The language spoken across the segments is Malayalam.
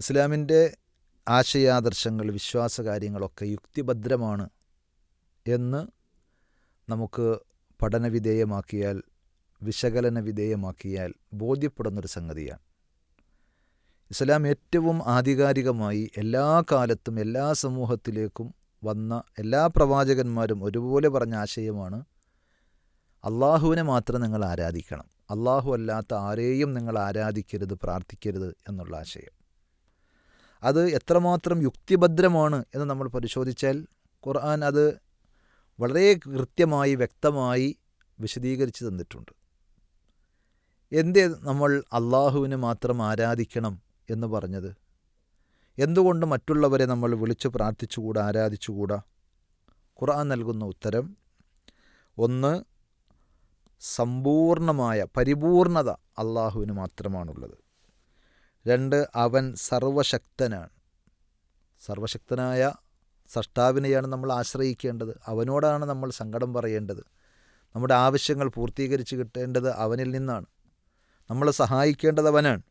ഇസ്ലാമിന്റെ ആശയാദർശങ്ങൾ വിശ്വാസകാര്യങ്ങളൊക്കെ യുക്തിഭദ്രമാണ് എന്ന് നമുക്ക് പഠനവിധേയമാക്കിയാൽ വിശകലന വിധേയമാക്കിയാൽ ബോധ്യപ്പെടുന്നൊരു സംഗതിയാണ്. ഇസ്ലാം ഏറ്റവും ആധികാരികമായി എല്ലാ കാലത്തും എല്ലാ സമൂഹത്തിലേക്കും വന്ന എല്ലാ പ്രവാചകന്മാരും ഒരുപോലെ പറഞ്ഞ ആശയമാണ് അള്ളാഹുവിനെ മാത്രം നിങ്ങൾ ആരാധിക്കണം. അള്ളാഹു അല്ലാത്ത ആരെയും നിങ്ങൾ ആരാധിക്കരുത് പ്രാർത്ഥിക്കരുത് എന്നുള്ള ആശയം. അത് എത്രമാത്രം യുക്തിഭദ്രമാണ് എന്ന് നമ്മൾ പരിശോധിച്ചാൽ ഖുർആൻ അത് വളരെ കൃത്യമായി വ്യക്തമായി വിശദീകരിച്ച് തന്നിട്ടുണ്ട്. എന്തേ നമ്മൾ അള്ളാഹുവിനെ മാത്രം ആരാധിക്കണം എന്ന് പറഞ്ഞത്? എന്തുകൊണ്ട് മറ്റുള്ളവരെ നമ്മൾ വിളിച്ചു പ്രാർത്ഥിച്ചുകൂടാ ആരാധിച്ചുകൂടാ? ഖുർആൻ നൽകുന്ന ഉത്തരം ഒന്ന് സമ്പൂർണമായ പരിപൂർണത അള്ളാഹുവിന് മാത്രമാണുള്ളത്. രണ്ട് അവൻ സർവശക്തനാണ്. സർവശക്തനായ സഷ്ടാവിനെയാണ് നമ്മൾ ആശ്രയിക്കേണ്ടത്. അവനോടാണ് നമ്മൾ സങ്കടം പറയേണ്ടത്. നമ്മുടെ ആവശ്യങ്ങൾ പൂർത്തീകരിച്ച് കിട്ടേണ്ടത് അവനിൽ നിന്നാണ്. നമ്മളെ സഹായിക്കേണ്ടത് അവനാണ്.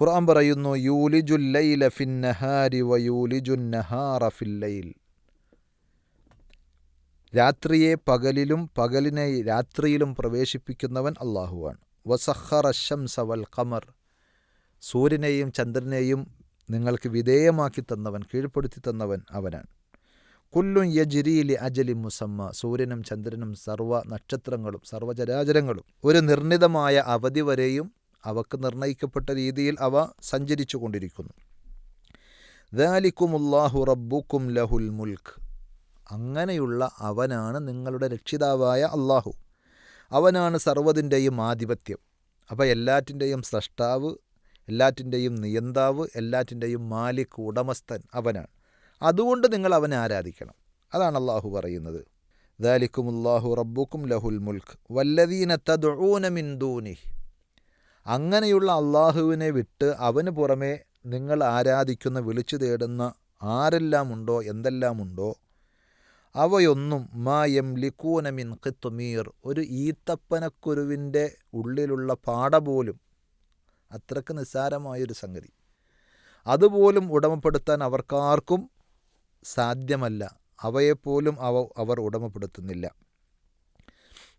ഖുർആൻ പറയുന്നു യൂലിജുല്ലൈല ഫിന്നഹാരി വ യൂലിജുന്നഹാറ ഫില്ലൈൽ രാത്രിയെ പകലിലും പകലിനെ രാത്രിയിലും പ്രവേശിപ്പിക്കുന്നവൻ അള്ളാഹുവാണ് വസഹറ ഷംസ വൽ ഖമർ. സൂര്യനെയും ചന്ദ്രനെയും നിങ്ങൾക്ക് വിധേയമാക്കി തന്നവൻ കീഴ്പ്പെടുത്തി തന്നവൻ അവനാണ്. കുല്ലും യജിരിയിലെ അജലി മുസമ്മ സൂര്യനും ചന്ദ്രനും സർവ നക്ഷത്രങ്ങളും സർവചരാചരങ്ങളും ഒരു നിർണിതമായ അവധി വരെയും അവക്ക് നിർണയിക്കപ്പെട്ട രീതിയിൽ അവ സഞ്ചരിച്ചു കൊണ്ടിരിക്കുന്നു. ദാലിക്കുമുല്ലാഹു റബ്ബുക്കും ലഹുൽ മുൽക്ക്. അങ്ങനെയുള്ള അവനാണ് നിങ്ങളുടെ രക്ഷിതാവായ അള്ളാഹു അവനാണ് സർവതിന്റെയും ആധിപത്യം. അപ്പോൾ എല്ലാറ്റിന്റെയും സ്രഷ്ടാവ് എല്ലാറ്റിന്റെയും നിയന്താവ് എല്ലാറ്റിന്റെയും മാലിക് ഉടമസ്ഥൻ അവനാണ്. അതുകൊണ്ട് നിങ്ങൾ അവനെ ആരാധിക്കണം. അതാണ് അള്ളാഹു പറയുന്നത്. ദാലിക്കുമുല്ലാഹു റബ്ബുക്കും ലഹുൽ മുൽക്ക് വല്ലദീന തദ്ഊന മിൻ അങ്ങനെയുള്ള അള്ളാഹുവിനെ വിട്ട് അവന് പുറമെ നിങ്ങൾ ആരാധിക്കുന്ന വിളിച്ചു തേടുന്ന ആരെല്ലാമുണ്ടോ എന്തെല്ലാമുണ്ടോ അവയൊന്നും മാ എം ലിക്കൂനമിൻ ഖിത്തുമീർ ഒരു ഈത്തപ്പനക്കുരുവിന്റെ ഉള്ളിലുള്ള പാട പോലും അത്രയ്ക്ക് നിസ്സാരമായൊരു സംഗതി. അതുപോലും ഉടമപ്പെടുത്താൻ അവർക്കാർക്കും സാധ്യമല്ല. അവയെപ്പോലും അവ അവർ ഉടമപ്പെടുത്തുന്നില്ല.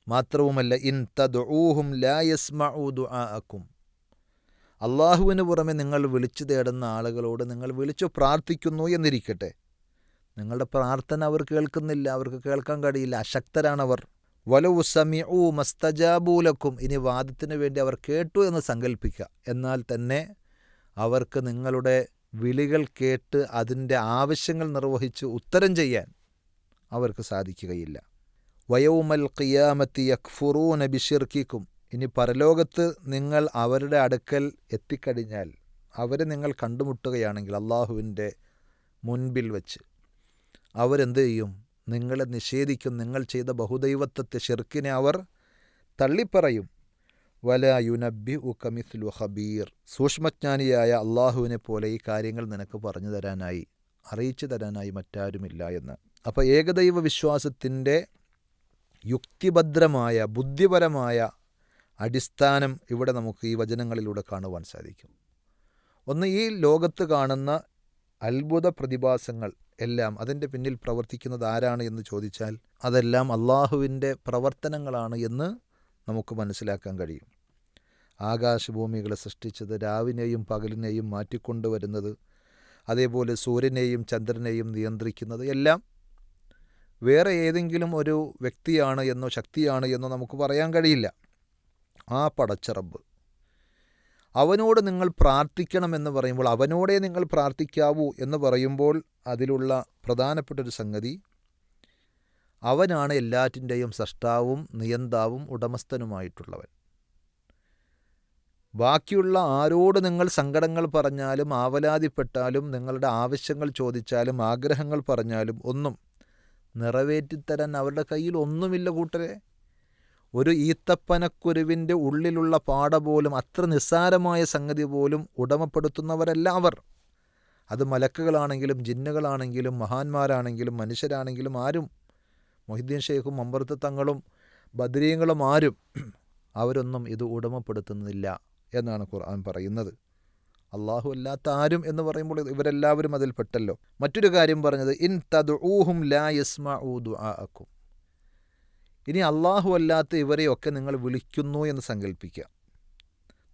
മാത്രവുമല്ല ഇൻ തദ്ഊഹും ലാ യസ്മഉ ദുആഅക്കും. അള്ളാഹുവിന് പുറമെ നിങ്ങൾ വിളിച്ചു തേടുന്ന ആളുകളോട് നിങ്ങൾ വിളിച്ചു പ്രാർത്ഥിക്കുന്നു എന്നിരിക്കട്ടെ. നിങ്ങളുടെ പ്രാർത്ഥന അവർ കേൾക്കുന്നില്ല അവർക്ക് കേൾക്കാൻ കഴിയില്ല അശക്തരാണവർ. വലു സമിഉ മസ്തജാബൂലക്കും ഇനി വാദത്തിന് വേണ്ടി അവർ കേട്ടു എന്ന് സങ്കല്പിക്കുക എന്നാൽ തന്നെ അവർക്ക് നിങ്ങളുടെ വിളികൾ കേട്ട് അതിന്റെ ആവശ്യങ്ങൾ നിർവഹിച്ച് ഉത്തരം ചെയ്യാൻ അവർക്ക് സാധിക്കുകയില്ല. വയവുമൽ ഖിയാമത്തി യക്ഫുറൂന നബിഷിർക്കിക്കും ഇനി പരലോകത്ത് നിങ്ങൾ അവരുടെ അടുക്കൽ എത്തിക്കഴിഞ്ഞാൽ അവരെ നിങ്ങൾ കണ്ടുമുട്ടുകയാണെങ്കിൽ അള്ളാഹുവിന്റെ മുൻപിൽ വച്ച് അവരെന്ത് ചെയ്യും? നിങ്ങളെ നിഷേധിക്കും. നിങ്ങൾ ചെയ്ത ബഹുദൈവത്വത്തെ ഷിർക്കിനെ അവർ തള്ളിപ്പറയും. വല യുനബി ഉക്കമിസ്ലു ഹബീർ സൂക്ഷ്മജ്ഞാനിയായ അള്ളാഹുവിനെ പോലെ ഈ കാര്യങ്ങൾ നിനക്ക് പറഞ്ഞു തരാനായി അറിയിച്ചു തരാനായി മറ്റാരുമില്ല എന്ന്. അപ്പോൾ ഏകദൈവ വിശ്വാസത്തിന്റെ യുക്തിഭദ്രമായ ബുദ്ധിപരമായ അടിസ്ഥാനം ഇവിടെ നമുക്ക് ഈ വചനങ്ങളിലൂടെ കാണുവാൻ സാധിക്കും. ഒന്ന് ഈ ലോകത്ത് കാണുന്ന അത്ഭുത പ്രതിഭാസങ്ങൾ എല്ലാം അതിന്റെ പിന്നിൽ പ്രവർത്തിക്കുന്നത് ആരാണ് എന്ന് ചോദിച്ചാൽ അതെല്ലാം അള്ളാഹുവിന്റെ പ്രവർത്തനങ്ങളാണ് എന്ന് നമുക്ക് മനസ്സിലാക്കാൻ കഴിയും. ആകാശഭൂമികളെ സൃഷ്ടിച്ചത് രാവിനെയും പകലിനെയും മാറ്റിക്കൊണ്ടുവരുന്നത് അതേപോലെ സൂര്യനെയും ചന്ദ്രനെയും നിയന്ത്രിക്കുന്നത് എല്ലാം വേറെ ഏതെങ്കിലും ഒരു വ്യക്തിയാണ് എന്നോ ശക്തിയാണ് എന്നോ നമുക്ക് പറയാൻ കഴിയില്ല. ആ പടച്ചറബ് അവനോട് നിങ്ങൾ പ്രാർത്ഥിക്കണമെന്ന് പറയുമ്പോൾ അവനോടേ നിങ്ങൾ പ്രാർത്ഥിക്കാവൂ എന്ന് പറയുമ്പോൾ അതിലുള്ള പ്രധാനപ്പെട്ടൊരു സംഗതി അവനാണ് എല്ലാറ്റിന്റെയും സൃഷ്ടാവും നിയന്താവും ഉടമസ്ഥനുമായിട്ടുള്ളവൻ. ബാക്കിയുള്ള ആരോട് നിങ്ങൾ സങ്കടങ്ങൾ പറഞ്ഞാലും ആവലാതിപ്പെട്ടാലും നിങ്ങളുടെ ആവശ്യങ്ങൾ ചോദിച്ചാലും ആഗ്രഹങ്ങൾ പറഞ്ഞാലും ഒന്നും നിറവേറ്റിത്തരാൻ അവരുടെ കയ്യിൽ ഒന്നുമില്ല കൂട്ടരെ. ഒരു ഈത്തപ്പനക്കുരുവിന്റെ ഉള്ളിലുള്ള പാട പോലും അത്ര നിസ്സാരമായ സംഗതി പോലും ഉടമപ്പെടുത്തുന്നവരല്ല അവർ അത് മലക്കുകളാണെങ്കിലും ജിന്നുകളാണെങ്കിലും മഹാന്മാരാണെങ്കിലും മനുഷ്യരാണെങ്കിലും ആരും മൊഹിദ്ദീൻ ഷെയ്ഖും അമ്പർത്ത് തങ്ങളും ബദ്രീങ്ങളും ആരും അവരൊന്നും ഇത് ഉടമപ്പെടുത്തുന്നില്ല എന്നാണ് ഖുർആൻ പറയുന്നത്. അള്ളാഹു അല്ലാത്ത ആരും എന്ന് പറയുമ്പോൾ ഇവരെല്ലാവരും അതിൽ പെട്ടല്ലോ മറ്റൊരു കാര്യം പറഞ്ഞത് ഇൻ തദ് ഊഹും ലാ യസ്മ യസ്മഊ ദുആഅക്കും. ഇനി അള്ളാഹു അല്ലാത്ത ഇവരെയൊക്കെ നിങ്ങൾ വിളിക്കുന്നു എന്ന് സങ്കല്പിക്കുക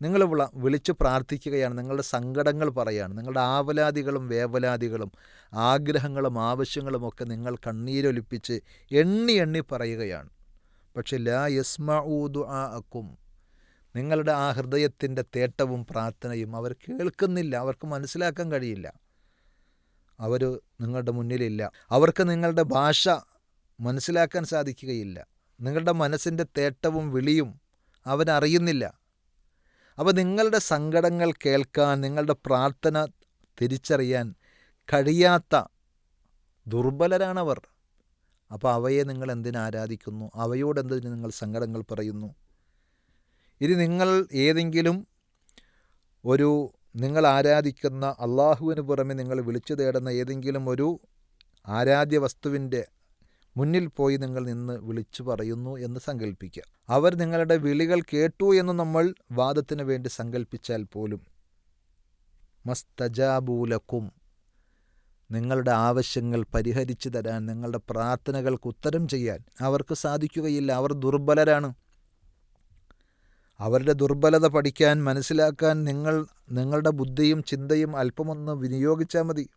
നിങ്ങൾ വിള വിളിച്ച് പ്രാർത്ഥിക്കുകയാണ് നിങ്ങളുടെ സങ്കടങ്ങൾ പറയുകയാണ് നിങ്ങളുടെ ആവലാതികളും വേവലാതികളും ആഗ്രഹങ്ങളും ആവശ്യങ്ങളും ഒക്കെ നിങ്ങൾ കണ്ണീരൊലിപ്പിച്ച് എണ്ണി എണ്ണി പറയുകയാണ്. പക്ഷെ ലാ യസ്മഊ ദുആഅക്കും നിങ്ങളുടെ ആ ഹൃദയത്തിന്റെ തേട്ടവും പ്രാർത്ഥനയും അവർ കേൾക്കുന്നില്ല അവർക്ക് മനസ്സിലാക്കാൻ കഴിയില്ല. അവർ നിങ്ങളുടെ മുന്നിലില്ല. അവർക്ക് നിങ്ങളുടെ ഭാഷ മനസ്സിലാക്കാൻ സാധിക്കുകയില്ല. നിങ്ങളുടെ മനസ്സിന്റെ തേട്ടവും വിളിയും അവനറിയുന്നില്ല അപ്പോൾ നിങ്ങളുടെ സങ്കടങ്ങൾ കേൾക്കാൻ നിങ്ങളുടെ പ്രാർത്ഥന തിരിച്ചറിയാൻ കഴിയാത്ത ദുർബലരാണവർ അപ്പോൾ അവയെ നിങ്ങൾ എന്തിനു ആരാധിക്കുന്നു? അവയോട് എന്തിന് നിങ്ങൾ സങ്കടങ്ങൾ പറയുന്നു? ഇനി നിങ്ങൾ ഏതെങ്കിലും ഒരു നിങ്ങൾ ആരാധിക്കുന്ന അള്ളാഹുവിന് പുറമെ നിങ്ങൾ വിളിച്ചു തേടുന്ന ഏതെങ്കിലും ഒരു ആരാധ്യ വസ്തുവിന്റെ മുന്നിൽ പോയി നിങ്ങൾ നിന്ന് വിളിച്ചു പറയുന്നു എന്ന് സങ്കല്പിക്കുക അവർ നിങ്ങളുടെ വിളികൾ കേട്ടു എന്ന് നമ്മൾ വാദത്തിന് വേണ്ടി സങ്കല്പിച്ചാൽ പോലും. മസ്തജാബൂലക്കും നിങ്ങളുടെ ആവശ്യങ്ങൾ പരിഹരിച്ചു തരാൻ നിങ്ങളുടെ പ്രാർത്ഥനകൾക്ക് ഉത്തരം ചെയ്യാൻ അവർക്ക് സാധിക്കുകയില്ല. അവർ ദുർബലരാണ്. അവരുടെ ദുർബലത പഠിക്കാൻ മനസ്സിലാക്കാൻ നിങ്ങൾ നിങ്ങളുടെ ബുദ്ധിയും ചിന്തയും അല്പമൊന്ന് വിനിയോഗിച്ചാൽ മതി.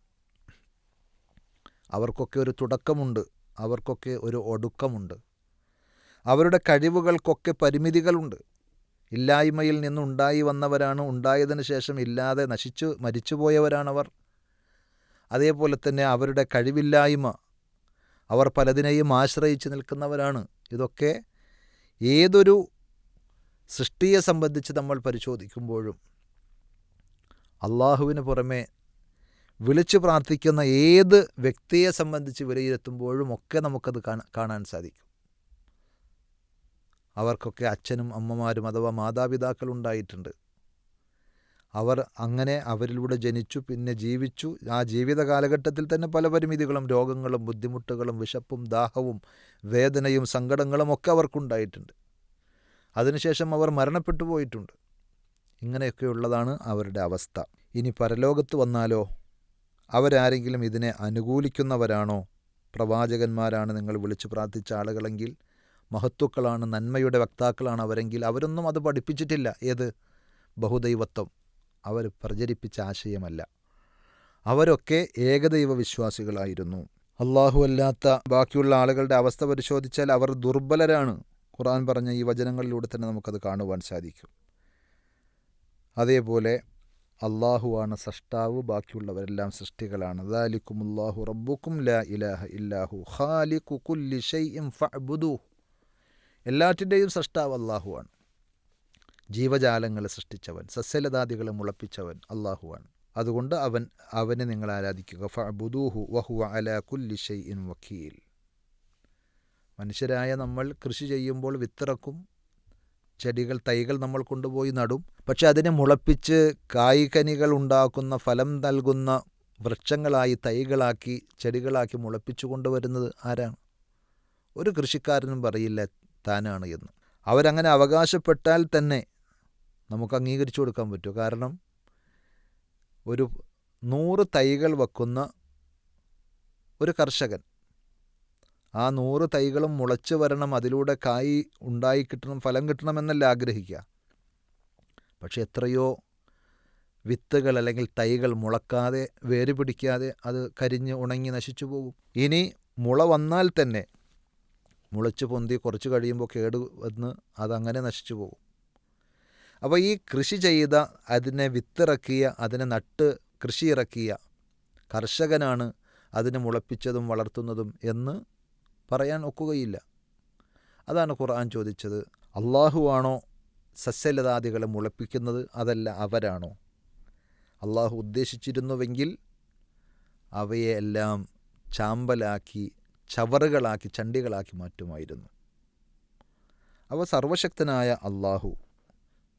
അവർക്കൊക്കെ ഒരു തുടക്കമുണ്ട്. അവർക്കൊക്കെ ഒരു ഒടുക്കമുണ്ട്. അവരുടെ കഴിവുകൾക്കൊക്കെ പരിമിതികളുണ്ട്. ഇല്ലായ്മയിൽ നിന്നുണ്ടായി വന്നവരാണ് ഉണ്ടായതിനു ശേഷം ഇല്ലാതെ നശിച്ചു മരിച്ചുപോയവരാണവർ. അതേപോലെ തന്നെ അവരുടെ കഴിവില്ലായ്മ അവർ പലതിനെയും ആശ്രയിച്ച് നിൽക്കുന്നവരാണ്. ഇതൊക്കെ ഏതൊരു സൃഷ്ടിയെ സംബന്ധിച്ച് നമ്മൾ പരിശോധിക്കുമ്പോഴും അള്ളാഹുവിന് പുറമെ വിളിച്ചു പ്രാർത്ഥിക്കുന്ന ഏത് വ്യക്തിയെ സംബന്ധിച്ച് വിലയിരുത്തുമ്പോഴും ഒക്കെ നമുക്കത് കാണാൻ സാധിക്കും. അവർക്കൊക്കെ അച്ഛനും അമ്മമാരും അഥവാ മാതാപിതാക്കൾ ഉണ്ടായിട്ടുണ്ട്. അവർ അങ്ങനെ അവരിലൂടെ ജനിച്ചു പിന്നെ ജീവിച്ചു. ആ ജീവിത കാലഘട്ടത്തിൽ തന്നെ പല പരിമിതികളും രോഗങ്ങളും ബുദ്ധിമുട്ടുകളും വിശപ്പും ദാഹവും വേദനയും സങ്കടങ്ങളും ഒക്കെ അവർക്കുണ്ടായിട്ടുണ്ട്. അതിനുശേഷം അവർ മരണപ്പെട്ടു പോയിട്ടുണ്ട്. ഇങ്ങനെയൊക്കെയുള്ളതാണ് അവരുടെ അവസ്ഥ. ഇനി പരലോകത്ത് വന്നാലോ? അവരാരെങ്കിലും ഇതിനെ അനുകൂലിക്കുന്നവരാണോ? പ്രവാചകന്മാരാണ് നിങ്ങൾ വിളിച്ചു പ്രാർത്ഥിച്ച ആളുകളെങ്കിൽ മഹത്വക്കളാണ് നന്മയുടെ വക്താക്കളാണ് അവരെങ്കിൽ അവരൊന്നും അത് പഠിപ്പിച്ചിട്ടില്ല. ഏത്? ബഹുദൈവത്വം. അവർ പ്രചരിപ്പിച്ച ആശയമല്ല. അവരൊക്കെ ഏകദൈവ വിശ്വാസികളായിരുന്നു അള്ളാഹു അല്ലാത്ത ബാക്കിയുള്ള ആളുകളുടെ അവസ്ഥ പരിശോധിച്ചാൽ അവർ ദുർബലരാണ്. ഖുർആൻ പറഞ്ഞ ഈ വചനങ്ങളിലൂടെ തന്നെ നമുക്കത് കാണുവാൻ സാധിക്കും. അതേപോലെ അള്ളാഹുവാണ് സൃഷ്ടാവ് ബാക്കിയുള്ളവരെല്ലാം സൃഷ്ടികളാണ്. ലാ ഇലാഹ എല്ലാറ്റിന്റെയും സൃഷ്ടാവ് അള്ളാഹുവാണ് ജീവജാലങ്ങളെ സൃഷ്ടിച്ചവൻ സസ്യലതാദികളെ മുളപ്പിച്ചവൻ അള്ളാഹുവാണ് അതുകൊണ്ട് അവൻ അവനെ നിങ്ങൾ ആരാധിക്കുക. വക്കീൽ. മനുഷ്യരായ നമ്മൾ കൃഷി ചെയ്യുമ്പോൾ വിത്തിറക്കും ചെടികൾ തൈകൾ നമ്മൾ കൊണ്ടുപോയി നടും. പക്ഷെ അതിനെ മുളപ്പിച്ച് കായ്കനികൾ ഉണ്ടാക്കുന്ന ഫലം നൽകുന്ന വൃക്ഷങ്ങളായി തൈകളാക്കി ചെടികളാക്കി മുളപ്പിച്ചു കൊണ്ടുവരുന്നത് ആരാണ്? ഒരു കൃഷിക്കാരനും പറയില്ല താനാണ് എന്ന്. അവരങ്ങനെ അവകാശപ്പെട്ടാൽ തന്നെ നമുക്ക് അംഗീകരിച്ചു കൊടുക്കാൻ പറ്റും. കാരണം ഒരു നൂറ് തൈകൾ വെക്കുന്ന ഒരു കർഷകൻ ആ നൂറ് തൈകളും മുളച്ച് വരണം അതിലൂടെ കായ് ഉണ്ടായി കിട്ടണം ഫലം കിട്ടണമെന്നല്ല ആഗ്രഹിക്കുക. പക്ഷെ എത്രയോ വിത്തുകൾ അല്ലെങ്കിൽ തൈകൾ മുളക്കാതെ വേര് പിടിക്കാതെ അത് കരിഞ്ഞ് ഉണങ്ങി നശിച്ചു പോകും. ഇനി മുള വന്നാൽ തന്നെ മുളച്ച് പൊന്തി കുറച്ച് കഴിയുമ്പോൾ കേട് വന്ന് അതങ്ങനെ നശിച്ചു പോകും. അപ്പോൾ ഈ കൃഷി ചെയ്ത അതിനെ വിത്തിറക്കിയ അതിനെ നട്ട് കൃഷി ഇറക്കിയ കർഷകനാണ് അതിനെ മുളപ്പിച്ചതും വളർത്തുന്നതും എന്ന് പറയാൻ ഒക്കുകയില്ല. അതാണ് ഖുർആൻ ചോദിച്ചത്. അള്ളാഹുവാണോ സസ്യലതാദികളെ മുളപ്പിക്കുന്നത് അതല്ല അവരാണോ? അള്ളാഹു ഉദ്ദേശിച്ചിരുന്നുവെങ്കിൽ അവയെ എല്ലാം ചാമ്പലാക്കി ചവറുകളാക്കി ചണ്ടികളാക്കി മാറ്റുമായിരുന്നു. അവ സർവശക്തനായ അള്ളാഹു.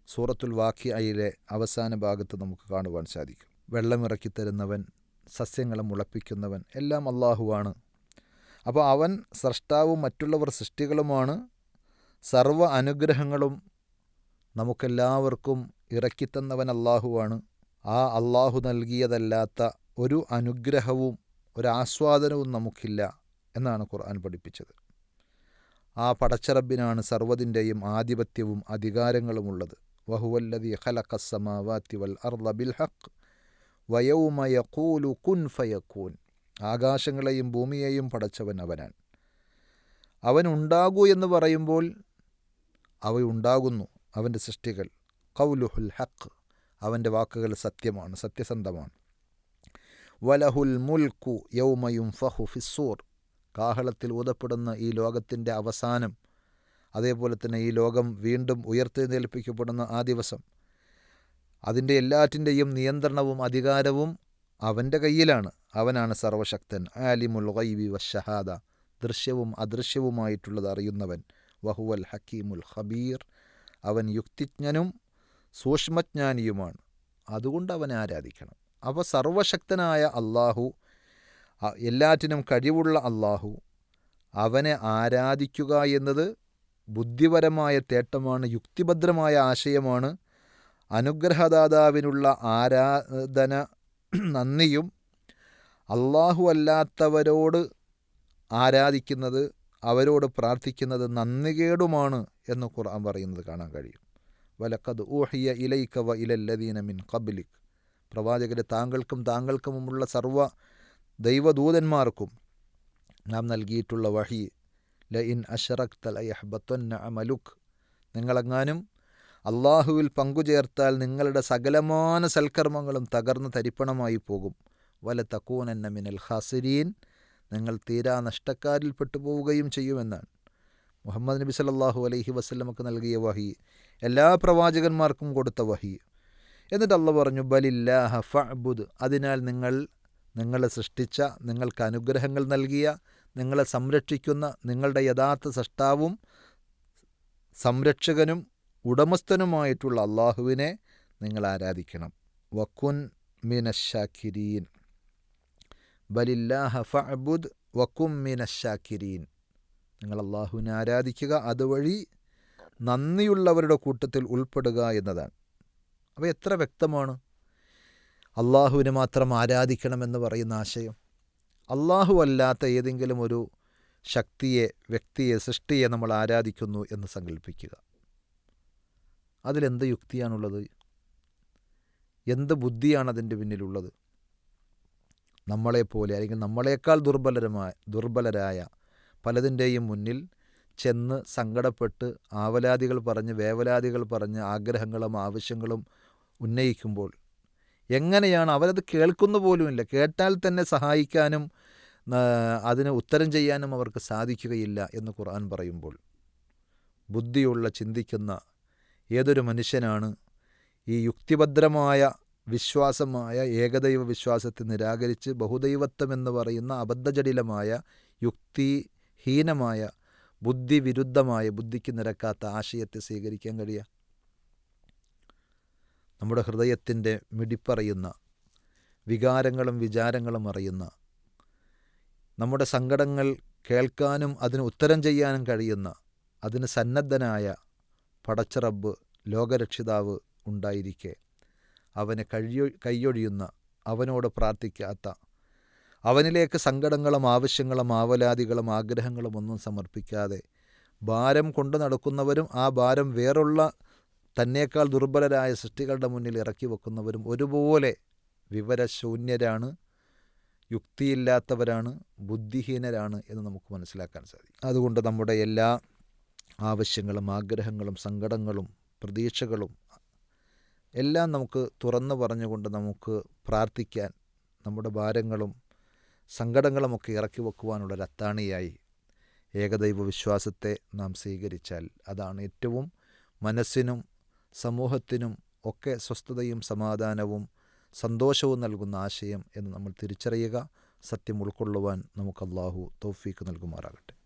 സൂറത്തുൽ വാക്കിയയിലെ അവസാന ഭാഗത്ത് നമുക്ക് കാണുവാൻ സാധിക്കും. വെള്ളമിറക്കി തരുന്നവൻ സസ്യങ്ങളെ മുളപ്പിക്കുന്നവൻ എല്ലാം അള്ളാഹുവാണ്. അപ്പോൾ അവൻ സ്രഷ്ടാവും മറ്റുള്ളവർ സൃഷ്ടികളുമാണ്. സർവ അനുഗ്രഹങ്ങളും നമുക്കെല്ലാവർക്കും ഇറക്കിത്തന്നവൻ അള്ളാഹുവാണ് ആ അള്ളാഹു നൽകിയതല്ലാത്ത ഒരു അനുഗ്രഹവും ഒരാസ്വാദനവും നമുക്കില്ല എന്നാണ് ഖുർആൻ പഠിപ്പിച്ചത്. ആ പടച്ചറബിനാണ് സർവതിന്റെയും ആധിപത്യവും അധികാരങ്ങളുമുള്ളത്. വഹുവല്ലതി ഹലഖസമാവാത്തി വൽ അർബിൽ ബിൽ ഹഖ് വയൗമ യഖൂലു കുൻ ഫയക്കൂൻ ആകാശങ്ങളെയും ഭൂമിയെയും പടച്ചവൻ അവനാണ്. അവൻ ഉണ്ടാകൂ എന്ന് പറയുമ്പോൾ അവയുണ്ടാകുന്നു. അവന്റെ സൃഷ്ടികൾ. കൗലുഹുൽ ഹക്ക് അവന്റെ വാക്കുകൾ സത്യമാണ് സത്യസന്ധമാണ്. വലഹുൽ മുൽക്കു യൗമയും ഫഹു ഫിസൂർ കാഹളത്തിൽ ഊതപ്പെടുന്ന ഈ ലോകത്തിന്റെ അവസാനം അതേപോലെ തന്നെ ഈ ലോകം വീണ്ടും ഉയർത്തെഴുന്നേൽപ്പിക്കപ്പെടുന്ന ആ ദിവസം അതിന്റെ എല്ലാറ്റിന്റെയും നിയന്ത്രണവും അധികാരവും അവന്റെ കയ്യിലാണ്. അവനാണ് സർവശക്തൻ ആലിമുൽ ഗൈബി വഷഹാദ ദൃശ്യവും അദൃശ്യവുമായിട്ടുള്ളത് അറിയുന്നവൻ വഹുവൽ ഹക്കീമുൽ ഖബീർ. അവൻ യുക്തിജ്ഞനും സൂക്ഷ്മജ്ഞാനിയുമാണ്. അതുകൊണ്ട് അവനെ ആരാധിക്കണം. അപ്പോൾ സർവശക്തനായ അള്ളാഹു എല്ലാറ്റിനും കഴിവുള്ള അള്ളാഹു അവനെ ആരാധിക്കുക എന്നത് ബുദ്ധിപരമായ തേട്ടമാണ് യുക്തിഭദ്രമായ ആശയമാണ്. അനുഗ്രഹദാതാവിനുള്ള ആരാധന നന്ദിയും അള്ളാഹു അല്ലാത്തവരോട് ആരാധിക്കുന്നത് അവരോട് പ്രാർത്ഥിക്കുന്നത് നന്ദികേടുമാണ് എന്ന് ഖുർആൻ പറയുന്നത് കാണാൻ കഴിയും. വലക്കത് ഊഹിയ ഇലൈക്ക വ ഇലല്ലദീന മിൻ കബിലിക് പ്രവാചകരെ താങ്കൾക്കും താങ്കൾക്കും താങ്കൾക്കുമുള്ള സർവ ദൈവദൂതന്മാർക്കും നാം നൽകിയിട്ടുള്ള വഹി ല ഇൻ അഷറക് തലയഹബത്തൊന്ന അമലുഖ് നിങ്ങളെങ്ങാനും അള്ളാഹുവിൽ പങ്കുചേർത്താൽ നിങ്ങളുടെ സകലമാന സൽക്കർമ്മങ്ങളും തകർന്ന് തരിപ്പണമായി പോകും. വല തക്കൂനന്ന മിനൽ ഖാസിരീൻ. നിങ്ങൾ തീരാ നഷ്ടക്കാരിൽ പെട്ടുപോവുകയും ചെയ്യുമെന്നാണ്. മുഹമ്മദ് നബി സല്ലാഹു അലൈഹി വസ്ലമക്ക് നൽകിയ വഹി എല്ലാ പ്രവാചകന്മാർക്കും കൊടുത്ത വഹി. എന്നിട്ട് അള്ള പറഞ്ഞു ബലില്ലാഹ ഫഅബുദ്. അതിനാൽ നിങ്ങൾ നിങ്ങളെ സൃഷ്ടിച്ച നിങ്ങൾക്ക് അനുഗ്രഹങ്ങൾ നൽകിയ നിങ്ങളെ സംരക്ഷിക്കുന്ന നിങ്ങളുടെ യഥാർത്ഥ സൃഷ്ടാവും സംരക്ഷകനും ഉടമസ്ഥനുമായിട്ടുള്ള അള്ളാഹുവിനെ നിങ്ങൾ ആരാധിക്കണം. വക്കുൻ മിനശാക്കിരീൻ ബലില്ലാഹ ഫഅബുദ് വക്കും മിനശാക്കിരീൻ നിങ്ങൾ അള്ളാഹുവിനെ ആരാധിക്കുക അതുവഴി നന്ദിയുള്ളവരുടെ കൂട്ടത്തിൽ ഉൾപ്പെടുക എന്നതാണ്. അപ്പോൾ എത്ര വ്യക്തമാണ്? അള്ളാഹുവിനെ മാത്രം ആരാധിക്കണമെന്ന് പറയുന്ന ആശയം. അള്ളാഹു അല്ലാത്ത ഏതെങ്കിലും ഒരു ശക്തിയെ വ്യക്തിയെ സൃഷ്ടിയെ നമ്മൾ ആരാധിക്കുന്നു എന്ന് സങ്കല്പിക്കുക അതിലെന്ത് യുക്തിയാണുള്ളത്? എന്ത് ബുദ്ധിയാണ് അതിന്റെ പിന്നിലുള്ളത്? നമ്മളെപ്പോലെ അല്ലെങ്കിൽ നമ്മളെക്കാൾ ദുർബലരമായ ദുർബലരായ പലതിന്റെയും മുന്നിൽ ചെന്ന് സങ്കടപ്പെട്ട് ആവലാതികൾ പറഞ്ഞ് വേവലാതികൾ പറഞ്ഞ് ആഗ്രഹങ്ങളും ആവശ്യങ്ങളും ഉന്നയിക്കുമ്പോൾ എങ്ങനെയാണ് അവരത് കേൾക്കുന്ന പോലുമില്ല കേട്ടാൽ തന്നെ സഹായിക്കാനും അതിന് ഉത്തരം ചെയ്യാനും അവർക്ക് സാധിക്കുകയില്ല എന്ന് ഖുർആൻ പറയുമ്പോൾ ബുദ്ധിയുള്ള ചിന്തിക്കുന്ന ഏതൊരു മനുഷ്യനാണ് ഈ യുക്തിഭദ്രമായ വിശ്വാസമായ ഏകദൈവ വിശ്വാസത്തെ നിരാകരിച്ച് ബഹുദൈവത്വം എന്ന് പറയുന്ന അബദ്ധജടിലമായ യുക്തിഹീനമായ ബുദ്ധിവിരുദ്ധമായ ബുദ്ധിക്ക് നിരക്കാത്ത ആശയത്തെ സ്വീകരിക്കാൻ കഴിയുക നമ്മുടെ ഹൃദയത്തിന്റെ മിടിപ്പറയുന്ന വികാരങ്ങളും വിചാരങ്ങളും അറിയുന്ന നമ്മുടെ സങ്കടങ്ങൾ കേൾക്കാനും അതിന് ഉത്തരം ചെയ്യാനും കഴിയുന്ന അതിന് സന്നദ്ധനായ പടച്ചറബ് ലോകരക്ഷിതാവ് ഉണ്ടായിരിക്കെ. അവനെ കഴിയൊ കൈയൊഴിയുന്ന അവനോട് പ്രാർത്ഥിക്കാത്ത. അവനിലേക്ക് സങ്കടങ്ങളും ആവശ്യങ്ങളും ആവലാതികളും ആഗ്രഹങ്ങളും ഒന്നും സമർപ്പിക്കാതെ. ഭാരം കൊണ്ടു നടക്കുന്നവരും ആ ഭാരം വേറുള്ള തന്നേക്കാൾ ദുർബലരായ സൃഷ്ടികളുടെ മുന്നിൽ ഇറക്കി വെക്കുന്നവരും ഒരുപോലെ വിവരശൂന്യരാണ് യുക്തിയില്ലാത്തവരാണ് ബുദ്ധിഹീനരാണ് എന്ന് നമുക്ക് മനസ്സിലാക്കാൻ സാധിക്കും. അതുകൊണ്ട് നമ്മുടെ എല്ലാ ആവശ്യങ്ങളും ആഗ്രഹങ്ങളും സങ്കടങ്ങളും പ്രതീക്ഷകളും എല്ലാം നമുക്ക് തുറന്നു പറഞ്ഞുകൊണ്ട് നമുക്ക് പ്രാർത്ഥിക്കാൻ നമ്മുടെ ഭാരങ്ങളും സങ്കടങ്ങളുമൊക്കെ ഇറക്കി വെക്കുവാനുള്ള അത്താണിയായി ഏകദൈവ വിശ്വാസത്തെ നാം സ്വീകരിച്ചാൽ. അതാണ് ഏറ്റവും മനസ്സിനും സമൂഹത്തിനും ഒക്കെ സ്വസ്ഥതയും സമാധാനവും സന്തോഷവും നൽകുന്ന ആശയം എന്ന് നമ്മൾ തിരിച്ചറിയുക. സത്യം ഉൾക്കൊള്ളുവാൻ നമുക്ക് അള്ളാഹു തൗഫീക്ക് നൽകുമാറാകട്ടെ.